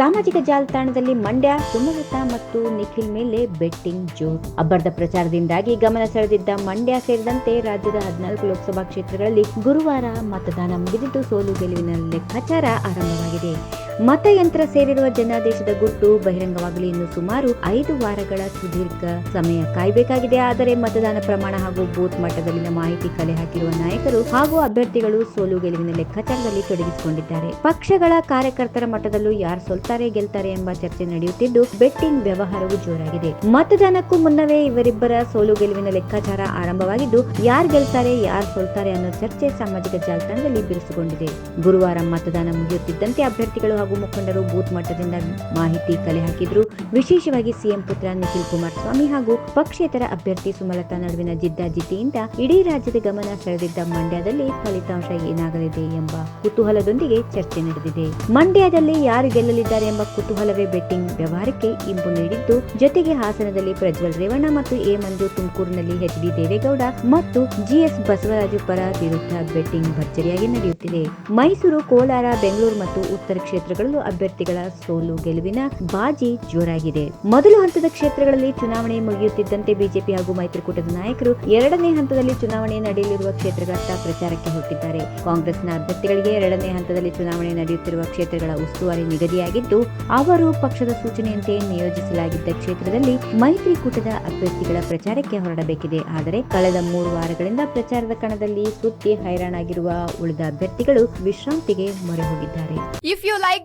ಸಾಮಾಜಿಕ ಜಾಲತಾಣದಲ್ಲಿ ಮಂಡ್ಯ ಸುಮಲತಾ ಮತ್ತು ನಿಖಿಲ್ ಮೇಲೆ ಬೆಟ್ಟಿಂಗ್ ಜೋರ್. ಅಬ್ಬರದ ಪ್ರಚಾರದಿಂದಾಗಿ ಗಮನ ಸೆಳೆದಿದ್ದ ಮಂಡ್ಯ ಸೇರಿದಂತೆ ರಾಜ್ಯದ ಹದಿನಾಲ್ಕು ಲೋಕಸಭಾ ಕ್ಷೇತ್ರಗಳಲ್ಲಿ ಗುರುವಾರ ಮತದಾನ ಮುಗಿದಿದ್ದು ಸೋಲು ಗೆಲುವಿನ ಲೆಕ್ಕಾಚಾರ ಆರಂಭವಾಗಿದೆ. ಮತಯಂತ್ರ ಸೇರಿರುವ ಜನಾದೇಶದ ಗುಟ್ಟು ಬಹಿರಂಗವಾಗಲಿ ಇನ್ನು ಸುಮಾರು ಐದು ವಾರಗಳ ಸುದೀರ್ಘ ಸಮಯ ಕಾಯಬೇಕಾಗಿದೆ. ಆದರೆ ಮತದಾನ ಪ್ರಮಾಣ ಹಾಗೂ ಬೂತ್ ಮಟ್ಟದಲ್ಲಿನ ಮಾಹಿತಿ ಕಲೆ ಹಾಕಿರುವ ನಾಯಕರು ಹಾಗೂ ಅಭ್ಯರ್ಥಿಗಳು ಸೋಲು ಗೆಲುವಿನ ಲೆಕ್ಕಾಚಾರದಲ್ಲಿ ತೊಡಗಿಸಿಕೊಂಡಿದ್ದಾರೆ. ಪಕ್ಷಗಳ ಕಾರ್ಯಕರ್ತರ ಮಟ್ಟದಲ್ಲೂ ಯಾರು ಸೋಲ್ತಾರೆ, ಗೆಲ್ತಾರೆ ಎಂಬ ಚರ್ಚೆ ನಡೆಯುತ್ತಿದ್ದು, ಬೆಟ್ಟಿಂಗ್ ವ್ಯವಹಾರವು ಜೋರಾಗಿದೆ. ಮತದಾನಕ್ಕೂ ಮುನ್ನವೇ ಇವರಿಬ್ಬರ ಸೋಲು ಗೆಲುವಿನ ಲೆಕ್ಕಾಚಾರ ಆರಂಭವಾಗಿದ್ದು, ಯಾರು ಗೆಲ್ತಾರೆ, ಯಾರು ಸೋಲ್ತಾರೆ ಅನ್ನೋ ಚರ್ಚೆ ಸಾಮಾಜಿಕ ಜಾಲತಾಣದಲ್ಲಿ ಬಿರುಸುಗೊಂಡಿದೆ. ಗುರುವಾರ ಮತದಾನ ಮುಗಿಯುತ್ತಿದ್ದಂತೆ ಅಭ್ಯರ್ಥಿಗಳು ಹಾಗೂ ಮುಖಂಡರು ಬೂತ್ ಮಟ್ಟದಿಂದ ಮಾಹಿತಿ ಕಲೆ ಹಾಕಿದ್ರು ವಿಶೇಷವಾಗಿ ಸಿಎಂ ಪುತ್ರ ನಿಖಿಲ್ ಕುಮಾರಸ್ವಾಮಿ ಹಾಗೂ ಪಕ್ಷೇತರ ಅಭ್ಯರ್ಥಿ ಸುಮಲತಾ ನಡುವಿನ ಜಿದ್ದಾಜಿದ್ದಿಯಿಂದ ಇಡೀ ರಾಜ್ಯದ ಗಮನ ಸೆಳೆದಿದ್ದ ಮಂಡ್ಯದಲ್ಲಿ ಫಲಿತಾಂಶ ಏನಾಗಲಿದೆ ಎಂಬ ಕುತೂಹಲದೊಂದಿಗೆ ಚರ್ಚೆ ನಡೆದಿದೆ. ಮಂಡ್ಯದಲ್ಲಿ ಯಾರು ಗೆಲ್ಲಲಿದ್ದಾರೆ ಎಂಬ ಕುತೂಹಲವೇ ಬೆಟ್ಟಿಂಗ್ ವ್ಯವಹಾರಕ್ಕೆ ಇಂಬು ನೀಡಿದ್ದು, ಜೊತೆಗೆ ಹಾಸನದಲ್ಲಿ ಪ್ರಜ್ವಲ್ ರೇವಣ್ಣ ಮತ್ತು ಎ ಮಂಜು ತುಮಕೂರಿನಲ್ಲಿ ಎಚ್ ಡಿ ದೇವೇಗೌಡ ಮತ್ತು ಜಿಎಸ್ ಬಸವರಾಜು ಪರ ವಿರುದ್ಧ ಬೆಟ್ಟಿಂಗ್ ಭರ್ಜರಿಯಾಗಿ ನಡೆಯುತ್ತಿದೆ. ಮೈಸೂರು, ಕೋಲಾರ, ಬೆಂಗಳೂರು ಮತ್ತು ಉತ್ತರ ಕ್ಷೇತ್ರಗಳಲ್ಲೂ ಅಭ್ಯರ್ಥಿಗಳ ಸೋಲು ಗೆಲುವಿನ ಬಾಜಿ ಜೋರಾಗಿದೆ. ಮೊದಲು ಹಂತದ ಕ್ಷೇತ್ರಗಳಲ್ಲಿ ಚುನಾವಣೆ ಮುಗಿಯುತ್ತಿದ್ದಂತೆ ಬಿಜೆಪಿ ಹಾಗೂ ಮೈತ್ರಿಕೂಟದ ನಾಯಕರು ಎರಡನೇ ಹಂತದಲ್ಲಿ ಚುನಾವಣೆ ನಡೆಯಲಿರುವ ಕ್ಷೇತ್ರಗಳತ್ತ ಪ್ರಚಾರಕ್ಕೆ ಹೊರಟಿದ್ದಾರೆ ಕಾಂಗ್ರೆಸ್ನ ಅಭ್ಯರ್ಥಿಗಳಿಗೆ ಎರಡನೇ ಹಂತದಲ್ಲಿ ಚುನಾವಣೆ ನಡೆಯುತ್ತಿರುವ ಕ್ಷೇತ್ರಗಳ ಉಸ್ತುವಾರಿ ನಿಗದಿಯಾಗಿದ್ದು, ಅವರು ಪಕ್ಷದ ಸೂಚನೆಯಂತೆ ನಿಯೋಜಿಸಲಾಗಿದ್ದ ಕ್ಷೇತ್ರದಲ್ಲಿ ಮೈತ್ರಿಕೂಟದ ಅಭ್ಯರ್ಥಿಗಳ ಪ್ರಚಾರಕ್ಕೆ ಹೊರಡಬೇಕಿದೆ. ಆದರೆ ಕಳೆದ ಮೂರು ವಾರಗಳಿಂದ ಪ್ರಚಾರದ ಕಣದಲ್ಲಿ ಸುತ್ತಿ ಹೈರಾಣಾಗಿರುವ ಉಳಿದ ಅಭ್ಯರ್ಥಿಗಳು ವಿಶ್ರಾಂತಿಗೆ ಮೊರೆ ಹೋಗಿದ್ದಾರೆ. If you